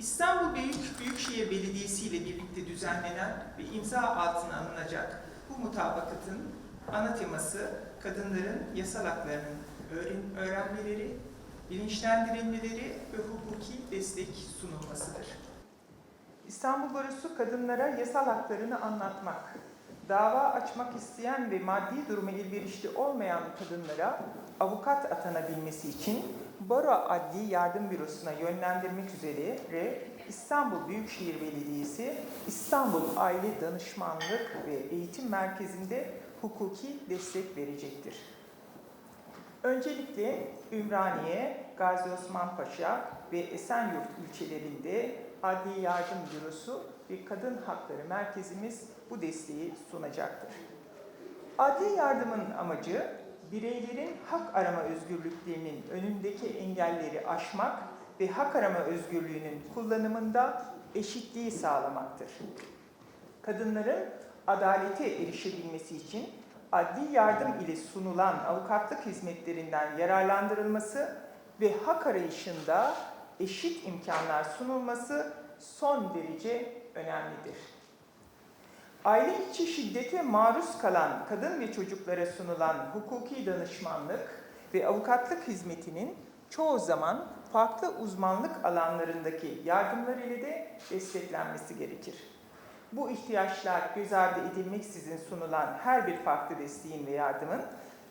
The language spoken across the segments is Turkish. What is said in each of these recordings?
İstanbul Büyük Büyükşehir Belediyesi ile birlikte düzenlenen ve imza altına alınacak bu mutabakatın ana teması kadınların yasal haklarının öğren- öğrenmeleri, bilinçlendirilmeleri ve hukuki destek sunulmasıdır. İstanbul Barosu kadınlara yasal haklarını anlatmak, dava açmak isteyen ve maddi durumu elverişli olmayan kadınlara avukat atanabilmesi için Baro Adli Yardım Bürosu'na yönlendirmek üzere İstanbul Büyükşehir Belediyesi İstanbul Aile Danışmanlık ve Eğitim Merkezi'nde hukuki destek verecektir. Öncelikle Ümraniye, Gazi Osman Paşa ve Esenyurt ilçelerinde Adli Yardım Bürosu ve Kadın Hakları Merkezimiz bu desteği sunacaktır. Adli yardımın amacı bireylerin hak arama özgürlüklerinin önündeki engelleri aşmak ve hak arama özgürlüğünün kullanımında eşitliği sağlamaktır. Kadınların adalete erişebilmesi için adli yardım ile sunulan avukatlık hizmetlerinden yararlandırılması ve hak arayışında eşit imkanlar sunulması son derece önemlidir. Aile içi şiddete maruz kalan kadın ve çocuklara sunulan hukuki danışmanlık ve avukatlık hizmetinin çoğu zaman farklı uzmanlık alanlarındaki yardımlar ile de desteklenmesi gerekir. Bu ihtiyaçlar göz ardı edilmeksizin sunulan her bir farklı desteğin ve yardımın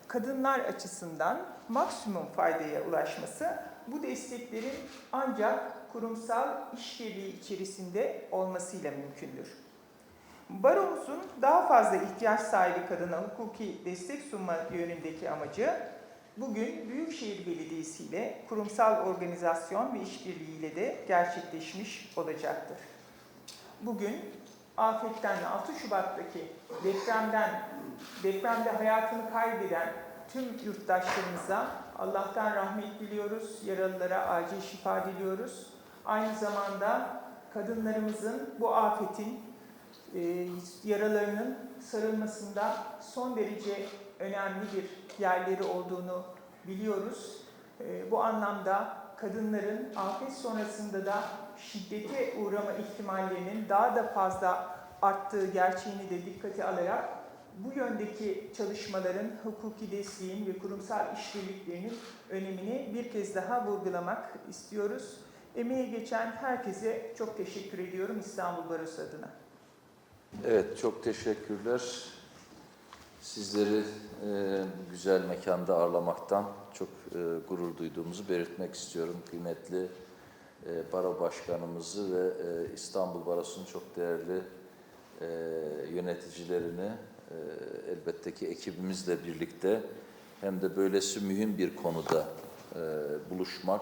kadınlar açısından maksimum faydaya ulaşması bu desteklerin ancak kurumsal işbirliği içerisinde olmasıyla mümkündür. Baromuzun daha fazla ihtiyaç sahibi kadına hukuki destek sunma yönündeki amacı bugün Büyükşehir Belediyesi ile kurumsal organizasyon ve işbirliği ile de gerçekleşmiş olacaktır. Bugün afetten 6 Şubat'taki depremden depremde hayatını kaybeden tüm yurttaşlarımıza Allah'tan rahmet diliyoruz. Yaralılara acil şifa diliyoruz. Aynı zamanda kadınlarımızın bu afetin e, yaralarının sarılmasında son derece önemli bir yerleri olduğunu biliyoruz. E, bu anlamda kadınların afet sonrasında da şiddete uğrama ihtimallerinin daha da fazla arttığı gerçeğini de dikkate alarak bu yöndeki çalışmaların, hukuki desteğin ve kurumsal işbirliklerinin önemini bir kez daha vurgulamak istiyoruz. Emeği geçen herkese çok teşekkür ediyorum İstanbul Barosu adına. Evet, çok teşekkürler. Sizleri e, güzel mekanda ağırlamaktan çok e, gurur duyduğumuzu belirtmek istiyorum. Kıymetli e, Baro Başkanımızı ve e, İstanbul Barosu'nun çok değerli e, yöneticilerini e, elbette ki ekibimizle birlikte hem de böylesi mühim bir konuda e, buluşmak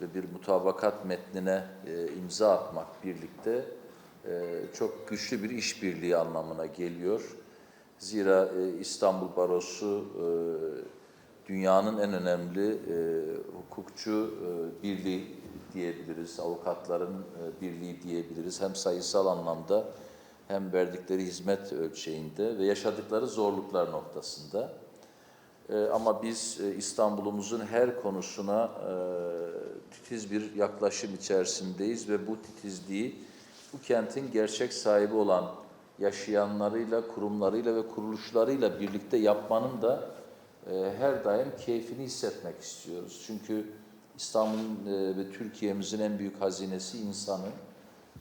ve bir mutabakat metnine e, imza atmak birlikte e, çok güçlü bir işbirliği anlamına geliyor. Zira İstanbul Barosu dünyanın en önemli hukukçu birliği diyebiliriz, avukatların birliği diyebiliriz. Hem sayısal anlamda hem verdikleri hizmet ölçeğinde ve yaşadıkları zorluklar noktasında. E, ama biz e, İstanbul'umuzun her konusuna e, titiz bir yaklaşım içerisindeyiz ve bu titizliği bu kentin gerçek sahibi olan yaşayanlarıyla, kurumlarıyla ve kuruluşlarıyla birlikte yapmanın da e, her daim keyfini hissetmek istiyoruz. Çünkü İstanbul'un ve Türkiye'mizin en büyük hazinesi insanı.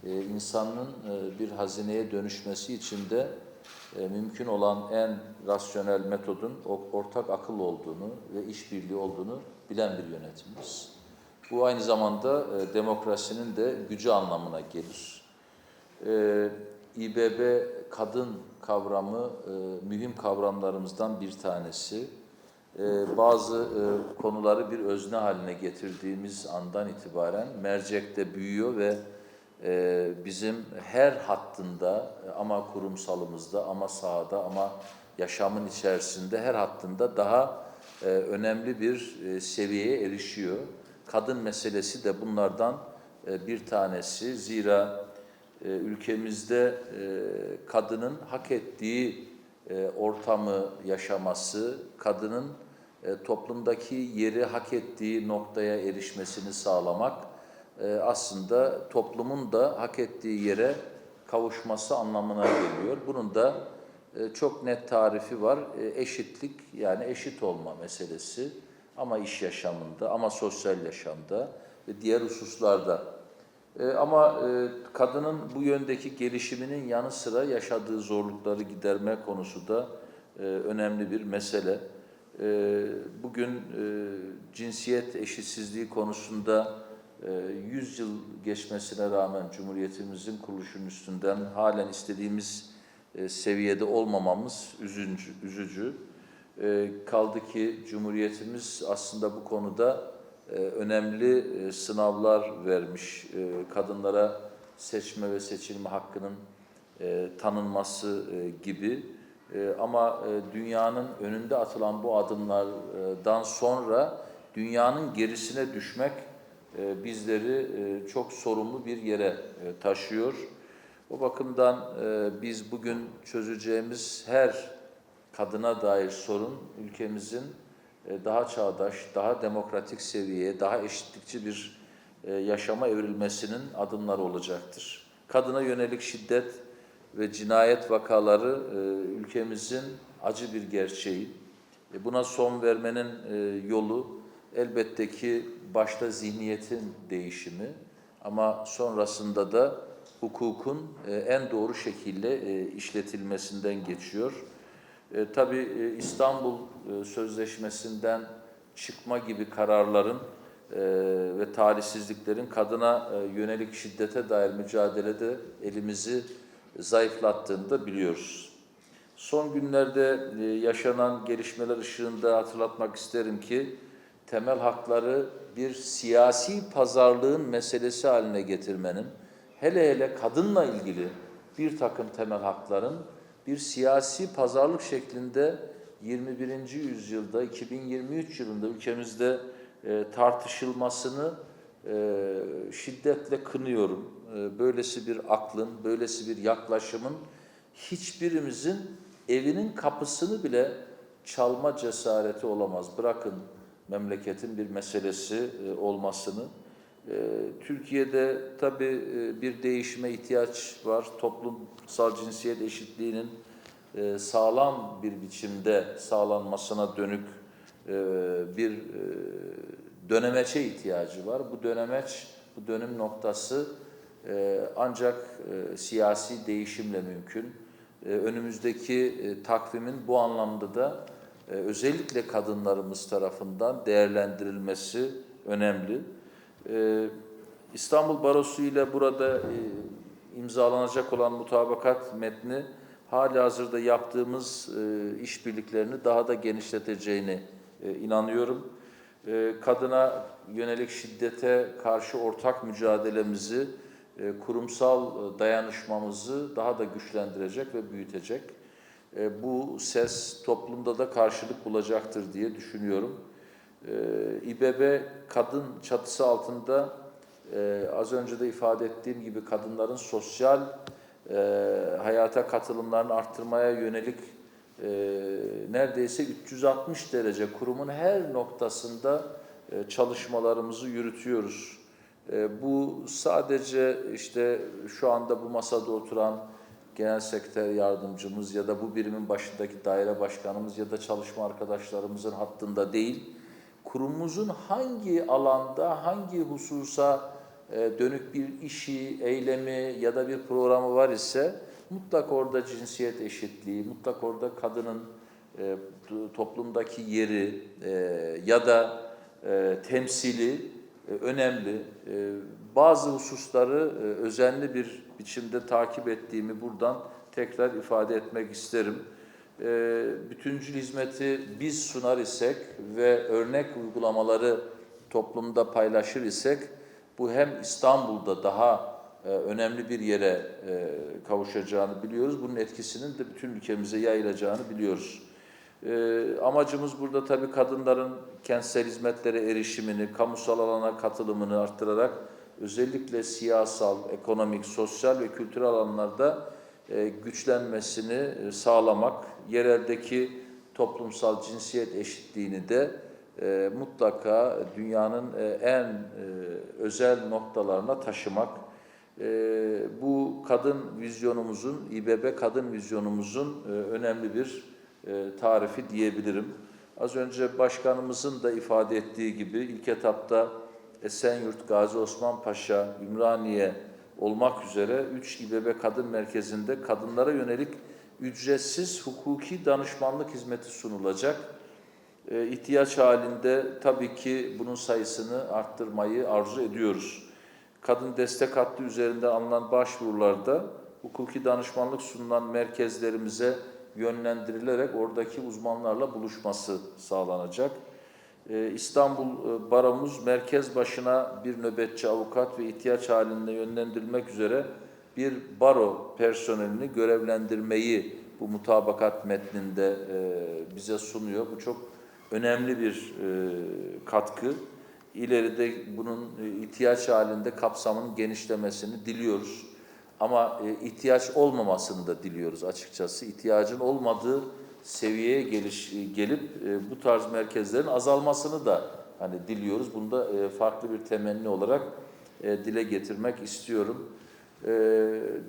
E, insanın e, bir hazineye dönüşmesi için de e, mümkün olan en rasyonel metodun ortak akıl olduğunu ve işbirliği olduğunu bilen bir yönetimimiz. Bu aynı zamanda e, demokrasinin de gücü anlamına gelir. Ee, İBB kadın kavramı e, mühim kavramlarımızdan bir tanesi. Ee, bazı e, konuları bir özne haline getirdiğimiz andan itibaren mercekte büyüyor ve e, bizim her hattında ama kurumsalımızda ama sahada ama yaşamın içerisinde her hattında daha e, önemli bir e, seviyeye erişiyor. Kadın meselesi de bunlardan e, bir tanesi. Zira ülkemizde kadının hak ettiği ortamı yaşaması, kadının toplumdaki yeri hak ettiği noktaya erişmesini sağlamak e, aslında toplumun da hak ettiği yere kavuşması anlamına geliyor. Bunun da e, çok net tarifi var. E, eşitlik yani eşit olma meselesi ama iş yaşamında ama sosyal yaşamda ve diğer hususlarda. E, ama kadının bu yöndeki gelişiminin yanı sıra yaşadığı zorlukları giderme konusu da önemli bir mesele. Bugün cinsiyet eşitsizliği konusunda 100 yıl geçmesine rağmen Cumhuriyetimizin kuruluşunun üstünden halen istediğimiz e, seviyede olmamamız üzücü. üzücü. E, kaldı ki Cumhuriyetimiz aslında bu konuda e, önemli e, sınavlar vermiş. Kadınlara seçme ve seçilme hakkının tanınması gibi. Ama dünyanın önünde atılan bu adımlardan sonra dünyanın gerisine düşmek bizleri e, çok sorumlu bir yere e, taşıyor. O bakımdan e, biz bugün çözeceğimiz her kadına dair sorun ülkemizin e, daha çağdaş, daha demokratik seviyeye, daha eşitlikçi bir e, yaşama evrilmesinin adımları olacaktır. Kadına yönelik şiddet ve cinayet vakaları e, ülkemizin acı bir gerçeği. E, Buna son vermenin e, yolu elbette ki başta zihniyetin değişimi ama sonrasında da hukukun e, en doğru şekilde e, işletilmesinden geçiyor. E, tabii İstanbul Sözleşmesi'nden çıkma gibi kararların ve talihsizliklerin kadına yönelik şiddete dair mücadelede elimizi zayıflattığını da biliyoruz. Son günlerde yaşanan gelişmeler ışığında hatırlatmak isterim ki temel hakları bir siyasi pazarlığın meselesi haline getirmenin, hele hele kadınla ilgili bir takım temel hakların bir siyasi pazarlık şeklinde 21. yüzyılda, 2023 yılında ülkemizde e, tartışılmasını e, şiddetle kınıyorum. E, böylesi bir aklın, böylesi bir yaklaşımın hiçbirimizin evinin kapısını bile çalma cesareti olamaz. Bırakın memleketin bir meselesi e, olmasını. E, Türkiye'de tabii e, bir değişime ihtiyaç var. Toplumsal cinsiyet eşitliğinin e, sağlam bir biçimde sağlanmasına dönük bir dönemeçe ihtiyacı var. Bu dönemeç, bu dönüm noktası ancak siyasi değişimle mümkün. Önümüzdeki takvimin bu anlamda da özellikle kadınlarımız tarafından değerlendirilmesi önemli. E, İstanbul Barosu ile burada e, imzalanacak olan mutabakat metni hali hazırda yaptığımız e, işbirliklerini daha da genişleteceğini e, inanıyorum. E, kadına yönelik şiddete karşı ortak mücadelemizi, kurumsal dayanışmamızı daha da güçlendirecek ve büyütecek. E, bu ses toplumda da karşılık bulacaktır diye düşünüyorum. E, İBB kadın çatısı altında e, az önce de ifade ettiğim gibi kadınların sosyal e, hayata katılımlarını arttırmaya yönelik e, neredeyse 360 derece kurumun her noktasında e, çalışmalarımızı yürütüyoruz. E, bu sadece işte şu anda bu masada oturan genel sekreter yardımcımız ya da bu birimin başındaki daire başkanımız ya da çalışma arkadaşlarımızın hattında değil, kurumumuzun hangi alanda, hangi hususa e, dönük bir işi, eylemi ya da bir programı var ise mutlak orada cinsiyet eşitliği, mutlak orada kadının e, toplumdaki yeri e, ya da temsili önemli. Bazı hususları e, özenli bir biçimde takip ettiğimi buradan tekrar ifade etmek isterim. E, bütüncül hizmeti biz sunar isek ve örnek uygulamaları toplumda paylaşır isek bu hem İstanbul'da daha e, önemli bir yere kavuşacağını biliyoruz. Bunun etkisinin de bütün ülkemize yayılacağını biliyoruz. Amacımız burada tabii kadınların kentsel hizmetlere erişimini, kamusal alana katılımını arttırarak özellikle siyasal, ekonomik, sosyal ve kültürel alanlarda e, güçlenmesini e, sağlamak, yereldeki toplumsal cinsiyet eşitliğini de e, mutlaka dünyanın en özel noktalarına taşımak. Bu kadın vizyonumuzun, İBB kadın vizyonumuzun önemli bir tarifi diyebilirim. Az önce başkanımızın da ifade ettiği gibi ilk etapta Esenyurt, Gazi Osman Paşa, Ümraniye olmak üzere 3 İBB Kadın Merkezi'nde kadınlara yönelik ücretsiz hukuki danışmanlık hizmeti sunulacak. E, ihtiyaç halinde tabii ki bunun sayısını arttırmayı arzu ediyoruz. Kadın destek hattı üzerinden alınan başvurularda hukuki danışmanlık sunulan merkezlerimize yönlendirilerek oradaki uzmanlarla buluşması sağlanacak. Ee, İstanbul e, Baromuz merkez başına bir nöbetçi avukat ve ihtiyaç halinde yönlendirilmek üzere bir baro personelini görevlendirmeyi bu mutabakat metninde e, bize sunuyor. Bu çok önemli bir e, katkı. İleride bunun ihtiyaç halinde kapsamının genişlemesini diliyoruz. Ama ihtiyaç olmamasını da diliyoruz açıkçası. İhtiyacın olmadığı seviyeye geliş, e, gelip e, bu tarz merkezlerin azalmasını da hani diliyoruz. Bunu da e, farklı bir temenni olarak dile getirmek istiyorum.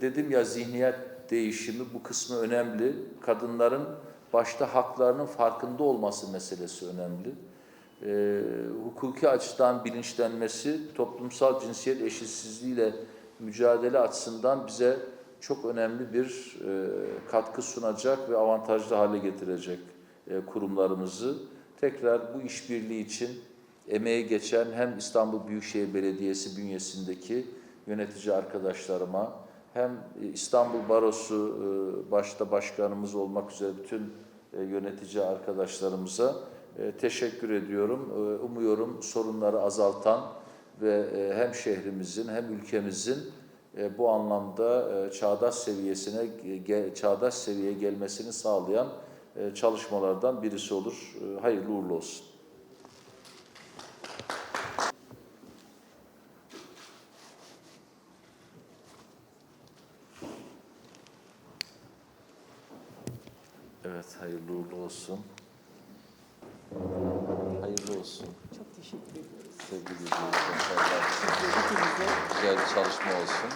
Dedim ya zihniyet değişimi bu kısmı önemli. Kadınların başta haklarının farkında olması meselesi önemli. Hukuki açıdan bilinçlenmesi, toplumsal cinsiyet eşitsizliğiyle mücadele açısından bize çok önemli bir e, katkı sunacak ve avantajlı hale getirecek e, kurumlarımızı. Tekrar bu işbirliği için emeği geçen hem İstanbul Büyükşehir Belediyesi bünyesindeki yönetici arkadaşlarıma hem İstanbul Barosu e, başta başkanımız olmak üzere bütün e, yönetici arkadaşlarımıza e, teşekkür ediyorum. E, Umuyorum sorunları azaltan ve e, hem şehrimizin hem ülkemizin e, bu anlamda e, çağdaş seviyesine ge- çağdaş seviyeye gelmesini sağlayan e, çalışmalardan birisi olur. E, Hayırlı uğurlu olsun. Evet, hayırlı uğurlu olsun. Olsun. Çok teşekkür ediyoruz. Sevgili izleyiciler, güzel bir çalışma olsun.